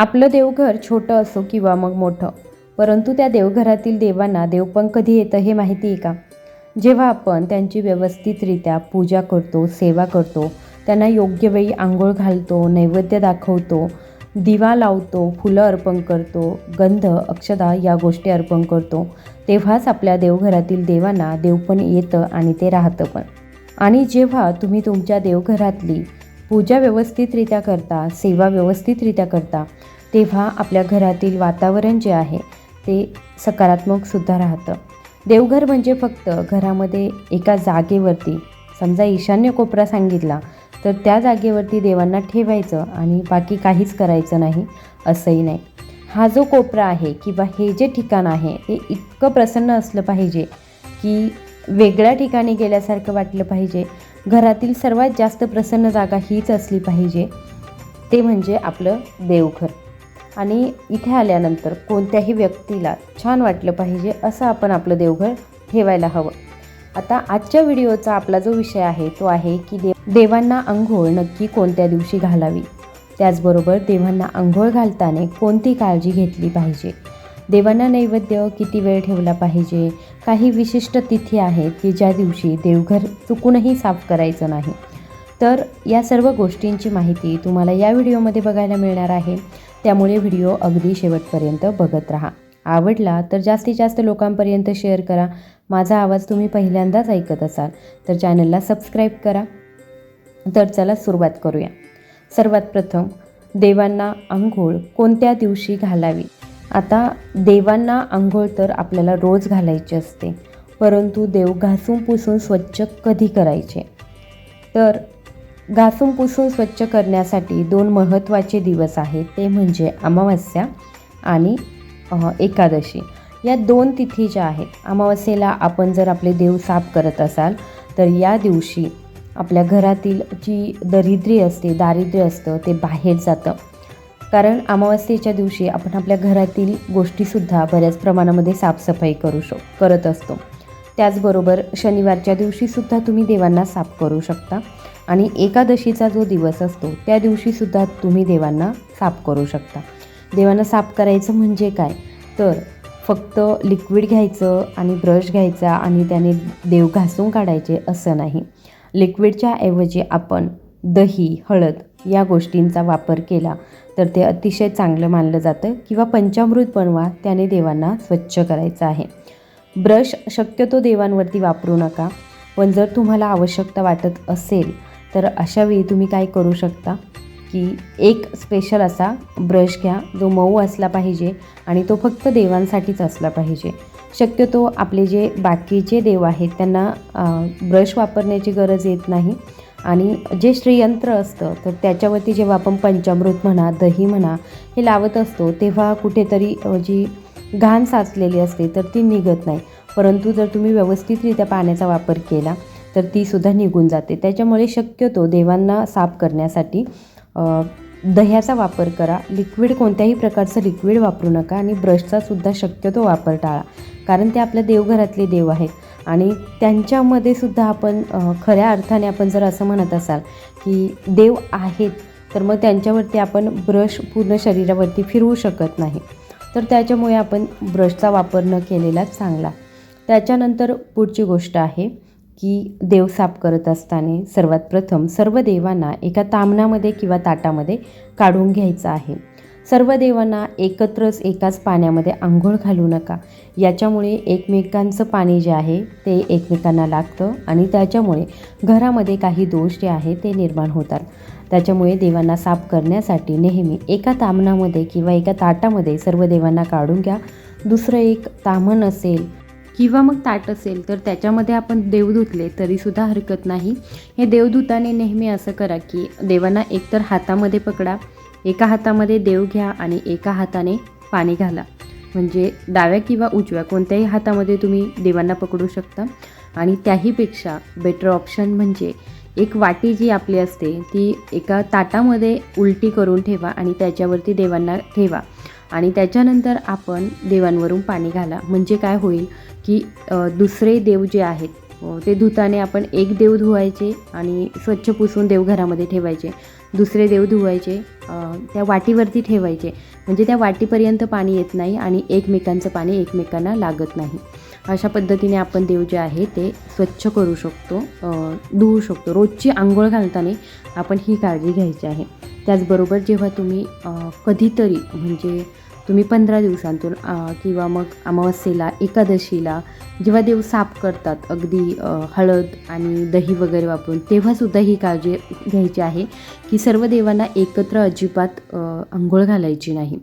आपलं देवघर छोटं असो किंवा मग मोठं परंतु त्या देवघरातील देवांना देवपण कधी येतं हे माहिती आहे का? जेव्हा आपण त्यांची व्यवस्थितरित्या पूजा करतो सेवा करतो त्यांना योग्य वेळी आंघोळ घालतो नैवेद्य दाखवतो दिवा लावतो फुलं अर्पण करतो गंध अक्षदा या गोष्टी अर्पण करतो तेव्हाच आपल्या देवघरातील देवांना देवपण येतं आणि ते राहतं पण. आणि जेव्हा तुम्ही तुमच्या देवघरातली पूजा व्यवस्थितरित्या करता सेवा व्यवस्थितरित्या करता तेव्हा आपल्या घरातील वातावरण जे आहे ते सकारात्मकसुद्धा राहतं. देवघर म्हणजे फक्त घरामध्ये एका जागेवरती समजा ईशान्य कोपरा सांगितला तर त्या जागेवरती देवांना ठेवायचं आणि बाकी काहीच करायचं नाही असंही नाही. हा जो कोपरा आहे किंवा हे जे ठिकाण आहे ते इतकं प्रसन्न असलं पाहिजे की वेगळ्या ठिकाणी गेल्यासारखं वाटलं पाहिजे घरातील सर्वात जास्त प्रसन्न जागा हीच असली पाहिजे. ते म्हणजे आपलं देवघर. आणि इथे आल्यानंतर कोणत्याही व्यक्तीला छान वाटलं पाहिजे असं आपण आपलं देवघर ठेवायला हवं. आता आजच्या व्हिडिओचा आपला जो विषय आहे तो आहे की देव देवांना आंघोळ नक्की कोणत्या दिवशी घालावी? त्याचबरोबर देवांना आंघोळ घालताना कोणती काळजी घेतली पाहिजे? देवांना नैवेद्य किती वेळ ठेवला पाहिजे? काही विशिष्ट तिथी आहेत की ज्या दिवशी देवघर चुकूनही साफ करायचं नाही. तर या सर्व गोष्टींची माहिती तुम्हाला या व्हिडिओमध्ये बघायला मिळणार आहे. त्यामुळे व्हिडिओ अगदी शेवटपर्यंत बघत राहा. आवडला तर जास्तीत जास्त लोकांपर्यंत शेअर करा. माझा आवाज तुम्ही पहिल्यांदाच ऐकत असाल तर चॅनलला सबस्क्राईब करा. तर चला सुरुवात करूया. सर्वात प्रथम देवांना आंघोळ कोणत्या दिवशी घालावी? आता देवांना आंघोळ तर आपल्याला रोज घालायची असते परंतु देव घासून पुसून स्वच्छ कधी करायचे? तर घासून पुसून स्वच्छ करण्यासाठी दोन महत्त्वाचे दिवस आहेत ते म्हणजे अमावस्या आणि एकादशी. या दोन तिथी ज्या आहेत अमावस्येला आपण जर आपले देव साफ करत असाल तर या दिवशी आपल्या घरातील जी दरिद्री असते दारिद्र्य असतं ते बाहेर जातं. कारण अमावस्येच्या दिवशी आपण आपल्या घरातील गोष्टीसुद्धा बऱ्याच प्रमाणामध्ये साफसफाई करू शक करत असतो. त्याचबरोबर शनिवारच्या दिवशीसुद्धा तुम्ही देवांना साफ करू शकता आणि एकादशीचा जो दिवस असतो त्या दिवशीसुद्धा तुम्ही देवांना साफ करू शकता. देवांना साफ करायचं म्हणजे काय? तर फक्त लिक्विड घ्यायचं आणि ब्रश घ्यायचा आणि त्याने देव घासून काढायचे असं नाही. लिक्विडच्या ऐवजी आपण दही हळद या गोष्टींचा वापर केला तर ते अतिशय चांगलं मानलं जातं किंवा पंचामृत बनवा त्याने देवांना स्वच्छ करायचं आहे. ब्रश शक्यतो देवांवरती वापरू नका पण जर तुम्हाला आवश्यकता वाटत असेल तर अशावेळी तुम्ही काय करू शकता? की एक स्पेशल असा ब्रश घ्या जो मऊ असला पाहिजे आणि तो फक्त देवांसाठीच असला पाहिजे. शक्यतो आपले जे बाकीचे देव आहेत त्यांना ब्रश वापरण्याची गरज येत नाही. आणि जे श्रीयंत्र असतं तर त्याच्यावरती जेव्हा आपण पंचामृत म्हणा दही म्हणा हे लावत असतो तेव्हा कुठेतरी जी घाण साचलेली असते तर ती निघत नाही. परंतु जर तुम्ही व्यवस्थितरित्या पाण्याचा वापर केला तर ती सुद्धा निघून जाते. त्याच्यामुळे शक्यतो देवांना साफ करण्यासाठी दह्याचा वापर करा. लिक्विड कोणत्याही प्रकारचं लिक्विड वापरू नका आणि ब्रशचा सुद्धा शक्यतो वापर टाळा. कारण ते आपल्या देवघरातले देव आहेत. आणि त्यांच्यामध्ये सुद्धा आपण खऱ्या अर्थाने आपण जर असं म्हणत असाल की देव आहेत तर मग त्यांच्यावरती आपण ब्रश पूर्ण शरीरावरती फिरवू शकत नाही. तर त्याच्यामुळे आपण ब्रशचा वापर न केलेला चांगला. त्याच्यानंतर पुढची गोष्ट आहे की देव साफ करत असताना सर्वात प्रथम सर्व देवांना एका तामणामध्ये किंवा ताटामध्ये काढून घ्यायचं आहे. सर्व देवांना एकत्रच एकाच पाण्यामध्ये आंघोळ घालू नका. याच्यामुळे एकमेकांचं पाणी जे आहे ते एकमेकांना लागतं आणि त्याच्यामुळे घरामध्ये काही दोष जे आहे ते निर्माण होतात. त्याच्यामुळे देवांना साफ करण्यासाठी नेहमी एका तामणामध्ये किंवा एका ताटामध्ये सर्व देवांना काढून घ्या. दुसरं एक तामण असेल किंवा मग ताट असेल तर त्याच्यामध्ये आपण देव धुतले तरीसुद्धा हरकत नाही. हे देवदूताने नेहमी असं करा की देवांना एकतर हातामध्ये पकडा एका हातामध्ये देव घ्या आणि एका हाताने पाणी घाला. म्हणजे डाव्या किंवा उजव्या कोणत्याही हातामध्ये तुम्ही देवांना पकडू शकता. आणि त्याहीपेक्षा बेटर ऑप्शन म्हणजे एक वाटी जी आपली असते ती एका ताटामध्ये उलटी करून ठेवा आणि त्याच्यावरती देवांना ठेवा. आणि त्याच्यानंतर आपण देवांवरून पाणी घाला. म्हणजे काय होईल की दुसरे देव जे आहेत ते धुताने आपण एक देव धुवायचे आणि स्वच्छ पुसून देवघरामध्ये ठेवायचे. दुसरे देव धुवायचे त्या वाटीवरती ठेवायचे. म्हणजे त्या वाटीपर्यंत पाणी येत नाही आणि एकमेकांचं पाणी एकमेकांना लागत नाही. अशा पद्धतीने आपण देव जे आहे ते स्वच्छ करू शकतो धुवू शकतो. रोजची आंघोळ घालताना आपण ही काळजी घ्यायची आहे. त्याचबरोबर जेव्हा तुम्ही कधीतरी म्हणजे तुम्ही पंधरा दिवसांतून किंवा मग अमावस्येला एकादशीला जेव्हा देव साफ करतात अगदी हळद आणि दही वगैरे वापरून तेव्हासुद्धा ही काळजी घ्यायची आहे की सर्व देवांना एकत्र अजिबात आंघोळ घालायची नाही.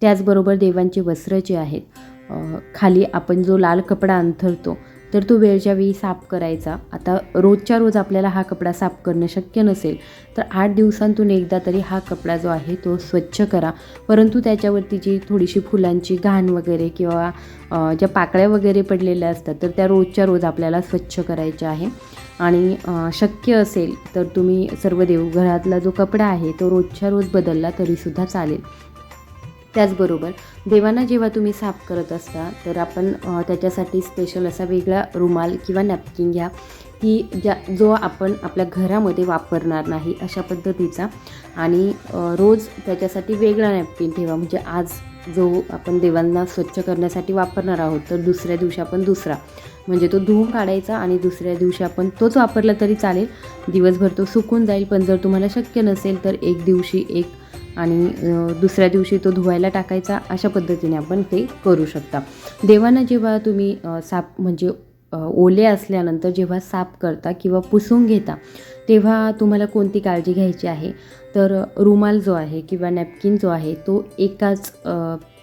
त्याचबरोबर देवांचे वस्त्र जे आहेत खाली आपण जो लाल कपडा अंथरतो तर तो वेळच्या वेळी साफ करायचा. आता रोजच्या रोज आपल्याला हा कपडा साफ करणं शक्य नसेल तर आठ दिवसांतून एकदा तरी हा कपडा जो आहे तो स्वच्छ करा. परंतु त्याच्यावरती जी थोडीशी फुलांची घाण वगैरे किंवा ज्या पाकळ्या वगैरे पडलेल्या असतात तर त्या रोजच्या रोज आपल्याला स्वच्छ करायच्या आहे. आणि शक्य असेल तर तुम्ही सर्व देवघरातला जो कपडा आहे तो रोजच्या रोज बदलला तरीसुद्धा चालेल. त्याचबरोबर देवांना जेव्हा तुम्ही साफ करत असता तर आपण त्याच्यासाठी स्पेशल असा वेगळा रुमाल किंवा नॅपकिन घ्या. की ज्या जो आपण आपल्या घरामध्ये वापरणार नाही अशा पद्धतीचा. आणि रोज त्याच्यासाठी वेगळा नॅपकिन ठेवा. म्हणजे आज जो आपण देवांना स्वच्छ करण्यासाठी वापरणार आहोत तर दुसऱ्या दिवशी आपण दुसरा. म्हणजे तो धुवून काढायचा आणि दुसऱ्या दिवशी आपण तोच वापरला तरी चालेल. दिवसभर तो सुकून जाईल पण जर तुम्हाला शक्य नसेल तर एक दिवशी एक आणि दुसऱ्या दिवशी तो धुवायला टाकायचा अशा पद्धतीने आपण ते करू शकता. देवांना जेव्हा तुम्ही साप म्हणजे ओले असल्यानंतर जेव्हा साफ करता किंवा पुसून घेता तेव्हा तुम्हाला कोणती काळजी घ्यायची आहे? तर रुमाल जो आहे किंवा नॅपकिन जो आहे तो एकाच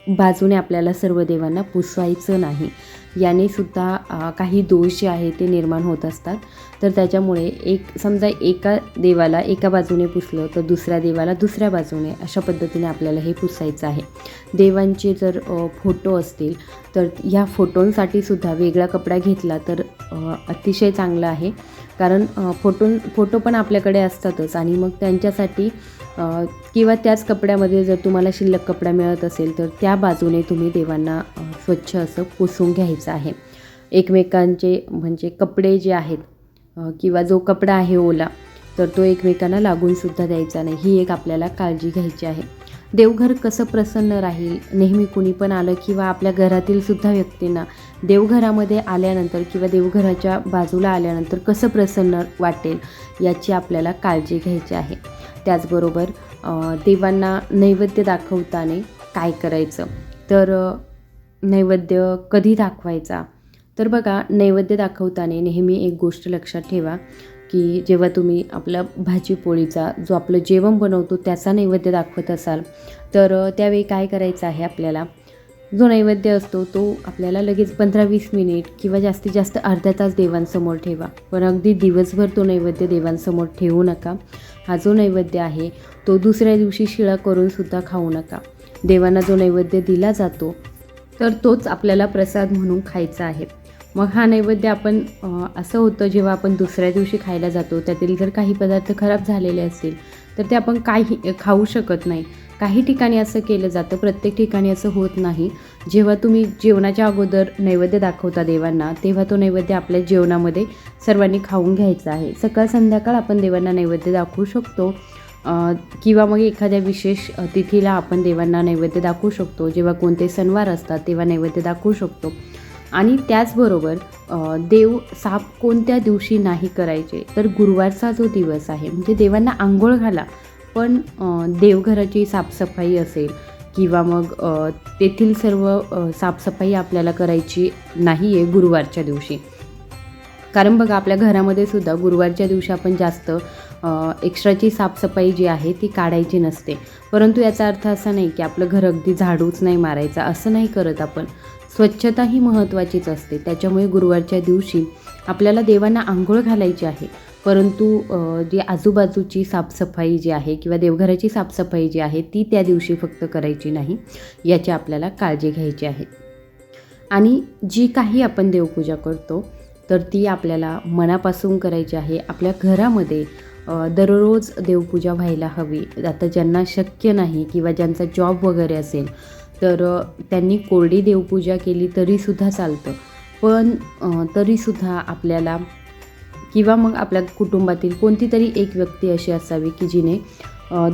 बाजूने आपल्याला सर्व देवांना पुसवायचं नाही. याने सुद्धा काही दोष जे आहे ते निर्माण होत असतात. तर त्याच्यामुळे एक समजा एका देवाला एका बाजूने पुसलं तर दुसऱ्या देवाला दुसऱ्या बाजूने अशा पद्धतीने आपल्याला हे पुसायचं आहे. देवांचे जर फोटो असतील तर ह्या फोटोंसाठी सुद्धा वेगळा कपडा घेतला तर अतिशय चांगला आहे. कारण फोटो फोटो पण आपल्याकडे असतातच आणि मग त्यांच्यासाठी किंवा त्याच कपड्यामध्ये जर तुम्हाला शिल्लक कपडा मिळत असेल तर त्या बाजूने तुम्ही देवांना स्वच्छ असं पुसून घ्यायचं आहे. एकमेकांचे म्हणजे कपडे जे आहेत किंवा जो कपडा आहे ओला तर तो एकमेकांना लागूनसुद्धा द्यायचा नाही. ही एक आपल्याला काळजी घ्यायची आहे. देवघर कसं प्रसन्न राहील नेहमी कुणी पण आलं किंवा आपल्या घरातील सुद्धा व्यक्तींना देवघरामध्ये आल्यानंतर किंवा देवघराच्या बाजूला आल्यानंतर कसं प्रसन्न वाटेल याची आपल्याला काळजी घ्यायची आहे. त्याचबरोबर देवांना नैवेद्य दाखवताना काय करायचं? तर नैवेद्य कधी दाखवायचा? तर बघा नैवेद्य दाखवताना नेहमी एक गोष्ट लक्षात ठेवा. की जेव्हा तुम्ही आपला भाजीपोळीचा जो आपलं जेवण बनवतो त्याचा नैवेद्य दाखवत असाल तर त्यावेळी काय करायचं आहे आपल्याला? जो नैवेद्य असतो तो आपल्याला लगेच पंधरा वीस मिनिट किंवा जास्तीत जास्त अर्धा तास देवांसमोर ठेवा. पण अगदी दिवसभर तो नैवेद्य देवांसमोर ठेवू नका. हा जो नैवेद्य आहे तो दुसऱ्या दिवशी शिळा करूनसुद्धा खाऊ नका. देवांना जो नैवेद्य दिला जातो तर तोच आपल्याला प्रसाद म्हणून खायचा आहे. मग हा नैवेद्य आपण असं होतं जेव्हा आपण दुसऱ्या दिवशी खायला जातो त्यातील जर काही पदार्थ खराब झालेले असतील तर ते आपण काही खाऊ शकत नाही. काही ठिकाणी असं केलं जातं प्रत्येक ठिकाणी असं होत नाही. जेव्हा तुम्ही जेवणाच्या अगोदर नैवेद्य दाखवता देवांना तेव्हा तो नैवेद्य आपल्या जेवणामध्ये सर्वांनी खाऊन घ्यायचा आहे. सकाळ संध्याकाळ आपण देवांना नैवेद्य दाखवू शकतो किंवा मग एखाद्या विशेष तिथीला आपण देवांना नैवेद्य दाखवू शकतो. जेव्हा कोणते सणवार असतात तेव्हा नैवेद्य दाखवू शकतो. आणि त्याचबरोबर देव साफ कोणत्या दिवशी नाही करायचे तर गुरुवारचा जो दिवस आहे म्हणजे देवांना आंघोळ घाला पण देवघराची साफसफाई असेल किंवा मग तेथील सर्व साफसफाई आपल्याला करायची नाही आहे गुरुवारच्या दिवशी. कारण बघा आपल्या घरामध्ये सुद्धा गुरुवारच्या दिवशी आपण जास्त एक्स्ट्राची साफसफाई जी आहे ती काढायची नसते. परंतु याचा अर्थ असा नाही की आपलं घर अगदी झाडूच नाही मारायचा असं नाही करत आपण. स्वच्छता ही महत्त्वाचीच असते. त्याच्यामुळे गुरुवारच्या दिवशी आपल्याला देवांना आंघोळ घालायची आहे. परंतु जी आजूबाजूची साफसफाई जी आहे किंवा देवघराची साफसफाई जी आहे ती त्या दिवशी फक्त करायची नाही. याची आपल्याला काळजी घ्यायची आहे. आणि जी काही आपण देवपूजा करतो तर ती आपल्याला मनापासून करायची आहे. आपल्या घरामध्ये दररोज देवपूजा व्हायला हवी. आता ज्यांना शक्य नाही किंवा ज्यांचा जॉब वगैरे असेल तर त्यांनी कोरडी देवपूजा केली तरीसुद्धा चालतं. पण तरीसुद्धा आपल्याला किंवा मग आपल्या कुटुंबातील कोणती तरी एक व्यक्ती अशी असावी की जिने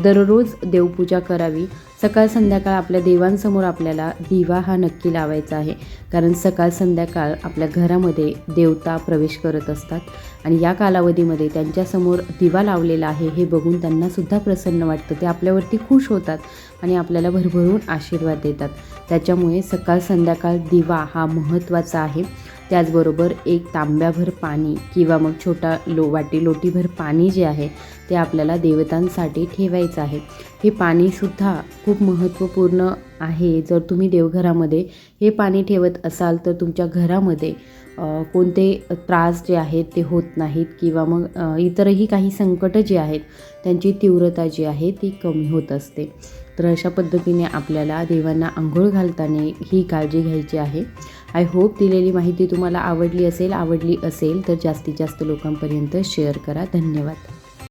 दररोज देवपूजा करावी. सकाळ संध्याकाळ आपल्या देवांसमोर आपल्याला दिवा हा नक्की लावायचा आहे. कारण सकाळ संध्याकाळ आपल्या घरामध्ये देवता प्रवेश करत असतात. आणि या कालावधीमध्ये त्यांच्यासमोर दिवा लावलेला आहे हे बघून त्यांनासुद्धा प्रसन्न वाटतं. ते आपल्यावरती खुश होतात. आणि आपल्याला भरभरून आशीर्वाद देतात. त्याच्यामुळे सकाळ संध्याकाळ दिवा हा महत्त्वाचा आहे. त्याचबरोबर एक तांब्याभर पाणी किंवा मग छोटा लो वाटी लोटीभर पाणी जे आहे ते आपल्याला देवतांसाठी ठेवायचं आहे. हे पाणीसुद्धा खूप महत्त्वपूर्ण आहे. जर तुम्ही देवघरामध्ये हे पाणी ठेवत असाल तर तुमच्या घरामध्ये कोणते त्रास जे आहेत ते होत नाहीत किंवा मग इतरही काही संकटं जी आहेत त्यांची तीव्रता जी आहे ती कमी होत असते. तर अशा पद्धतीने आपल्याला देवांना आंघोळ घालताना ही काळजी घ्यायची आहे. आय होप दिलेली माहिती तुम्हाला आवडली असेल आवडली असेल तर जास्तीत जास्त लोकांपर्यंत शेअर करा. धन्यवाद.